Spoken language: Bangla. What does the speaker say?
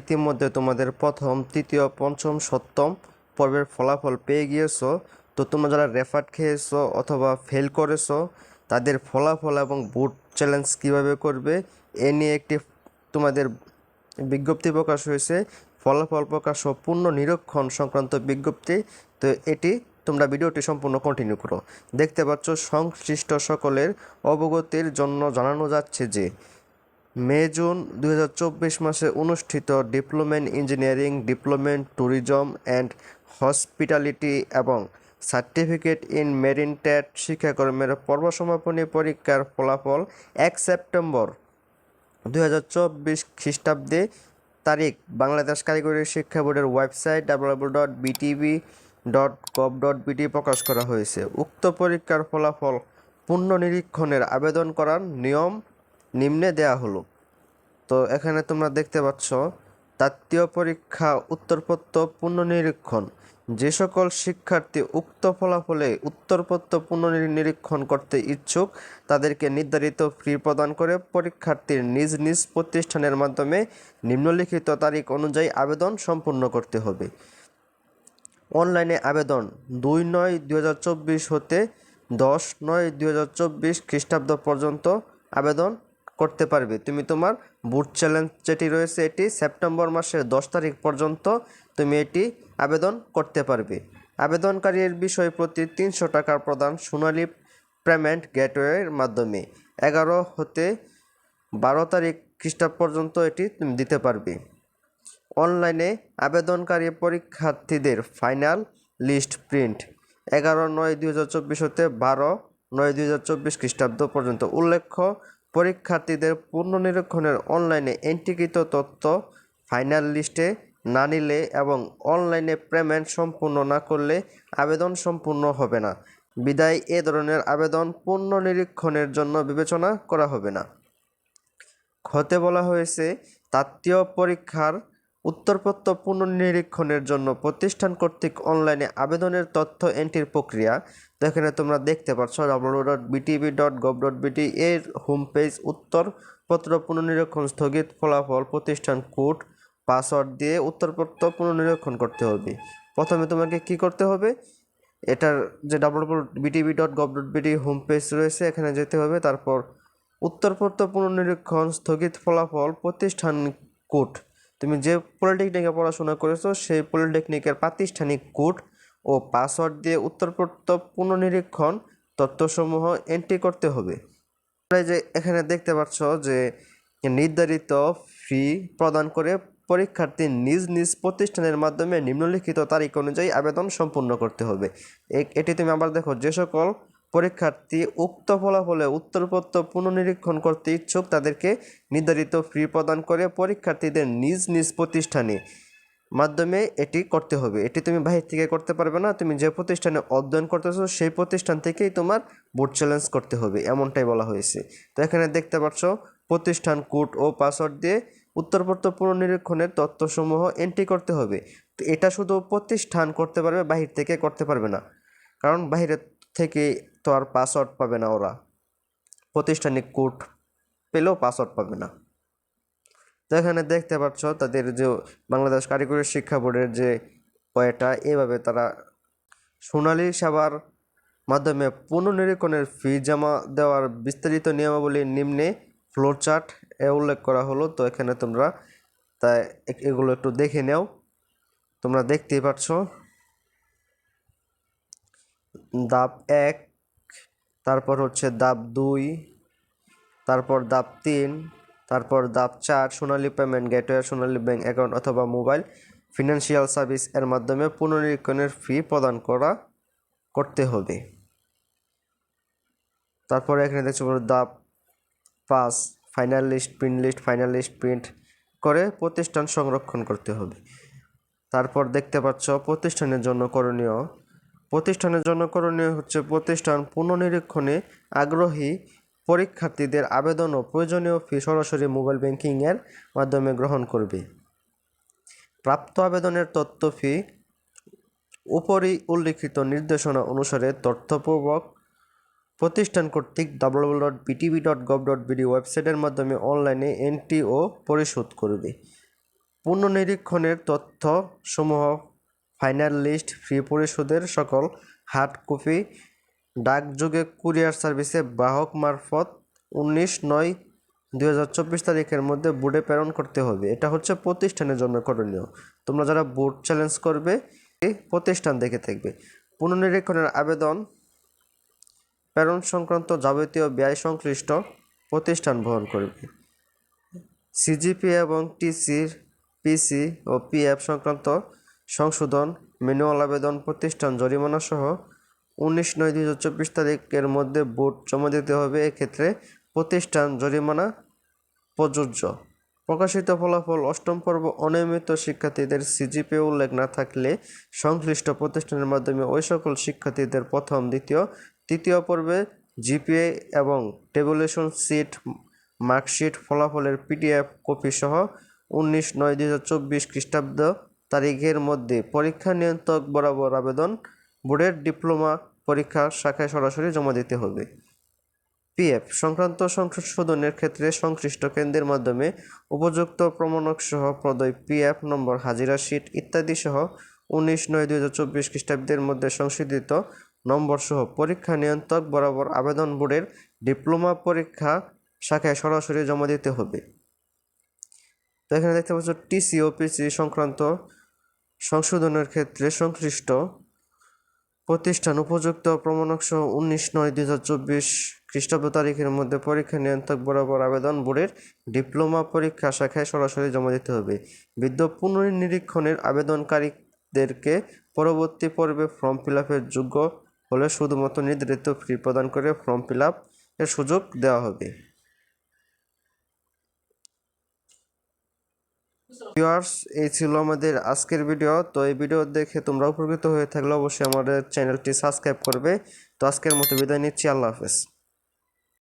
ইতিমধ্যে তোমাদের প্রথম, তৃতীয়, পঞ্চম, সপ্তম পর্বের ফলাফল পেয়ে গিয়েছো। তো তোমরা যারা রেফার্ড খেয়েছো অথবা ফেল করেছ, তাদের ফলাফল এবং বুট চ্যালেঞ্জ কীভাবে করবে, এ নিয়ে একটি তোমাদের বিজ্ঞপ্তি প্রকাশ হয়েছে। ফলাফল প্রকাশ ও পূর্ণ নিরীক্ষণ সংক্রান্ত বিজ্ঞপ্তি। তো এটি তোমরা ভিডিওটি সম্পূর্ণ কন্টিনিউ করো। দেখতে পাচ্ছ, সংশ্লিষ্ট সকলের অবগতির জন্য জানানো যাচ্ছে যে মে, জুন দু হাজার চব্বিশ মাসে অনুষ্ঠিত diploma in engineering diploma in tourism and hospitality এবং সার্টিফিকেট ইন মেরিন ট্যাট শিক্ষাকর্মের পর্ব সমাপনী পরীক্ষার ফলাফল এক সেপ্টেম্বর দু হাজার চব্বিশ খ্রিস্টাব্দে। তারিখ, বাংলাদেশ কারিগরি শিক্ষা বোর্ডের website W dot BTV dot gov dot BT প্রকাশ করা হয়েছে। উক্ত পরীক্ষার ফলাফল পুনর্নিরীক্ষণের আবেদন করার নিয়ম নিম্নে দেয়া হলো। তো এখানে তোমরা দেখতে পাচ্ছ, তাত্ত্বীয় পরীক্ষা, উত্তরপত্র, পুনর্নিরীক্ষণ। যে সকল শিক্ষার্থী উক্ত ফলাফলে উত্তরপত্র পুনর্নিরীক্ষণ করতে ইচ্ছুক, তাদেরকে নির্ধারিত ফি প্রদান করে পরীক্ষার্থীর নিজ নিজ প্রতিষ্ঠানের মাধ্যমে নিম্নলিখিত তারিখ অনুযায়ী আবেদন সম্পূর্ণ করতে হবে। অনলাইনে আবেদন দুই নয় চব্বিশ হতে দশ নয় চব্বিশ খ্রিস্টাব্দ পর্যন্ত আবেদন করতে পারবে। তুমি তোমার বুট চ্যালেঞ্জ যেটি রয়েছে এটি সেপ্টেম্বর মাসের দশ তারিখ পর্যন্ত তুমি এটি আবেদন করতে পারবে। আবেদনকারীর বিষয় প্রতি তিনশো টাকার প্রদান সোনালী পেমেন্ট গেটওয়ের মাধ্যমে। এগারো হতে বারো তারিখ খ্রিস্টাব্দ পর্যন্ত এটি তুমি দিতে পারবে। অনলাইনে আবেদনকারী পরীক্ষার্থীদের ফাইনাল লিস্ট প্রিন্ট। এগারো নয় দুই হাজার চব্বিশ হতে বারো নয় দুই হাজার চব্বিশ খ্রিস্টাব্দ পর্যন্ত। উল্লেখ্য পরীক্ষার্থীদের পুনর্নিরীক্ষণের অনলাইনে এন্ট্রিকৃত তথ্য ফাইনাল লিস্টে না নিলে এবং অনলাইনে পেমেন্ট সম্পূর্ণ না করলে আবেদন সম্পূর্ণ হবে না। বিদায়, এ ধরনের আবেদন পুনর্নিরীক্ষণের জন্য বিবেচনা করা হবে না। হতে বলা হয়েছে, তাত্ত্বীয় পরীক্ষার উত্তরপত্র পুনর্নিরীক্ষণের জন্য প্রতিষ্ঠান কর্তৃক অনলাইনে আবেদনের তথ্য এন্ট্রির প্রক্রিয়া তো এখানে তোমরা দেখতে পাচ্ছ W dot BTV dot gov dot BT এর হোম পেজ উত্তরপত্র পুনর্নিরীক্ষণ স্থগিত ফলাফল, প্রতিষ্ঠান কোড, পাসওয়ার্ড দিয়ে উত্তরপত্র পুনর্নিরীক্ষণ করতে হবে। প্রথমে তোমাকে কি করতে হবে? এটার যে W BTV dot gov dot BT home page রয়েছে, এখানে যেতে হবে। তারপর উত্তরপত্র পুনর্নিরীক্ষণ স্থগিত ফলাফল, প্রতিষ্ঠান কোড তুমি যে পলিটেকনিকে পড়াশোনা করেছ, সেই পলিটেকনিকের প্রাতিষ্ঠানিক কোড ও পাসওয়ার্ড দিয়ে উত্তরপত্র পুনর্নিরীক্ষণ তথ্যসমূহ এন্ট্রি করতে হবে। যে এখানে দেখতে পাচ্ছ যে নির্ধারিত ফি প্রদান করে পরীক্ষার্থী নিজ নিজ প্রতিষ্ঠানের মাধ্যমে নিম্নলিখিত তারিখ অনুযায়ী আবেদন সম্পূর্ণ করতে হবে। এটি তুমি আবার দেখো যে সকল পরীক্ষার্থী উক্ত ফলাফলে উত্তরপত্র পুনর্নিরীক্ষণ করতে ইচ্ছুক তাদেরকে নির্ধারিত ফি প্রদান করে পরীক্ষার্থীদের নিজ নিজ প্রতিষ্ঠানে মাধ্যমে এটি করতে হবে। এটি তুমি বাহির থেকে করতে পারবে না, তুমি যে প্রতিষ্ঠানে অধ্যয়ন করতেছো সেই প্রতিষ্ঠান থেকেই তোমার বোর্ড চ্যালেঞ্জ করতে হবে, এমনটাই বলা হয়েছে। তো এখানে দেখতে পাচ্ছ, প্রতিষ্ঠান কোড ও পাসওয়ার্ড দিয়ে উত্তরপত্র পুনর্নিরীক্ষণের তথ্যসমূহ এন্ট্রি করতে হবে। তো এটা শুধু প্রতিষ্ঠান করতে পারবে, বাহির থেকে করতে পারবে না। কারণ বাইরে থেকে তো আর পাসওয়ার্ড পাবে না ওরা। প্রতিষ্ঠানিক কোড পেলেও পাসওয়ার্ড পাবে না। তো এখানে দেখতে পাচ্ছ তাদের যে বাংলাদেশ কারিগরি শিক্ষা বোর্ডের যে কয়টা, এভাবে তারা সোনালী সেবার মাধ্যমে পুনর্নিরীক্ষণের ফি জমা দেওয়ার বিস্তারিত নিয়মাবলী নিম্নে ফ্লোচার্ট এ উল্লেখ করা হলো। তো এখানে তোমরা তাই এগুলো একটু দেখে নাও। তোমরা দেখতেই পাচ্ছ। দাব এক তারপর হচ্ছে দাব দুই, তারপর দাব তিন, তারপর দাব চার, Sonali payment gateway, Sonali bank account অথবা মোবাইল ফিনান্সিয়াল সার্ভিস এর মাধ্যমে পুনর্নিরীক্ষণের ফি প্রদান করা করতে হবে। তারপরে এখানে দেখছ দাব pass final list, print list, final list print করে প্রতিষ্ঠান সংরক্ষণ করতে হবে। তারপর দেখতে পাচ্ছ প্রতিষ্ঠানের জন্য করণীয় প্রতিষ্ঠানের জন্য করণীয় হচ্ছে প্রতিষ্ঠান পুনর্নিরীক্ষণে আগ্রহী পরীক্ষার্থীদের আবেদন ও প্রয়োজনীয় ফি সরাসরি মোবাইল ব্যাংকিংয়ের মাধ্যমে গ্রহণ করবে। প্রাপ্ত আবেদনের তথ্য ফি উপরই উল্লিখিত নির্দেশনা অনুসারে তথ্যপূর্বক প্রতিষ্ঠান কর্তৃক W dot BTV dot gov dot BD ওয়েবসাইটের মাধ্যমে অনলাইনে এনটিও পরিশোধ করবে। পুনর্নিরীক্ষণের তথ্য সমূহ ফাইনাল লিস্ট, ফি পরিশোধের সকল হার্ড কপি, ডাকযোগে কুরিয়ার সার্ভিসে বাহক মারফত উনিশ নয় দুই হাজার চব্বিশ তারিখের মধ্যে বোর্ডে প্রেরণ করতে হবে। এটা হচ্ছে প্রতিষ্ঠানের জন্য করণীয়। তোমরা যারা বোর্ড চ্যালেঞ্জ করবে, প্রতিষ্ঠান দেখে থাকবে। পুনর্নিরীক্ষণের আবেদন, প্রেরণ সংক্রান্ত যাবতীয় ব্যয় সংশ্লিষ্ট প্রতিষ্ঠান বহন করবে। সিজিপি এবং টিসির, পিসি ও পিএফ সংক্রান্ত সংশোধন, ম্যানুয়াল আবেদন, প্রতিষ্ঠান জরিমানা সহ উনিশ নয় দুই হাজার চব্বিশ তারিখের মধ্যে বোর্ড জমা দিতে হবে। এক্ষেত্রে প্রতিষ্ঠান জরিমানা প্রযোজ্য। প্রকাশিত ফলাফল অষ্টম পর্ব অনিয়মিত শিক্ষার্থীদের সিজিপি উল্লেখ না থাকলে সংশ্লিষ্ট প্রতিষ্ঠানের মাধ্যমে ওই সকল শিক্ষার্থীদের প্রথম, দ্বিতীয়, তৃতীয় পর্বে জিপিএ এবং টেবুলেশন সিট, মার্কশিট, ফলাফলের পিডিএফ কপি সহ উনিশ নয় দুই হাজার চব্বিশ খ্রিস্টাব্দ তারিখের মধ্যে পরীক্ষা নিয়ন্ত্রক বরাবর আবেদন, বোর্ডের ডিপ্লোমা পরীক্ষা শাখায় সরাসরি জমা দিতে হবে। পিএফ, সংক্রান্ত সংশোধনের ক্ষেত্রে সংশ্লিষ্ট কেন্দ্রের মাধ্যমে উপযুক্ত প্রমাণক সহ প্রদয় পিএফ নম্বর, হাজিরা শীট ইত্যাদি সহ উনিশ নয় দুই হাজার চব্বিশ খ্রিস্টাব্দের মধ্যে সংশোধিত নম্বর সহ পরীক্ষা নিয়ন্ত্রক বরাবর আবেদন, বোর্ডের ডিপ্লোমা পরীক্ষা শাখায় সরাসরি জমা দিতে হবে। তো এখানে দেখতে পাচ্ছ, টিসি ও পিসি সংক্রান্ত সংশোধনের ক্ষেত্রে সংশ্লিষ্ট প্রতিষ্ঠান উপযুক্ত প্রমাণক সহ উনিশ নয় দুই হাজার চব্বিশ খ্রিস্টাব্দ তারিখের মধ্যে পরীক্ষা নিয়ন্ত্রক বরাবর আবেদন বোর্ডের ডিপ্লোমা পরীক্ষা শাখায় সরাসরি জমা দিতে হবে। বিদ্য পুনর্নিরীক্ষণের আবেদনকারীদেরকে পরবর্তী পর্বে ফর্ম ফিল আপের যোগ্য হলে শুধুমাত্র নির্ধারিত ফি প্রদান করে ফর্ম ফিল আপ এর সুযোগ দেওয়া হবে। ভিউয়ার্স, এই ছিল আমাদের আজকের ভিডিও। তো এই ভিডিও দেখে তোমরা উপকৃত হয়ে থাকলে অবশ্যই আমাদের চ্যানেলটি সাবস্ক্রাইব করবে। তো আজকের মতো বিদায় নিচ্ছি। আল্লাহ হাফেজ।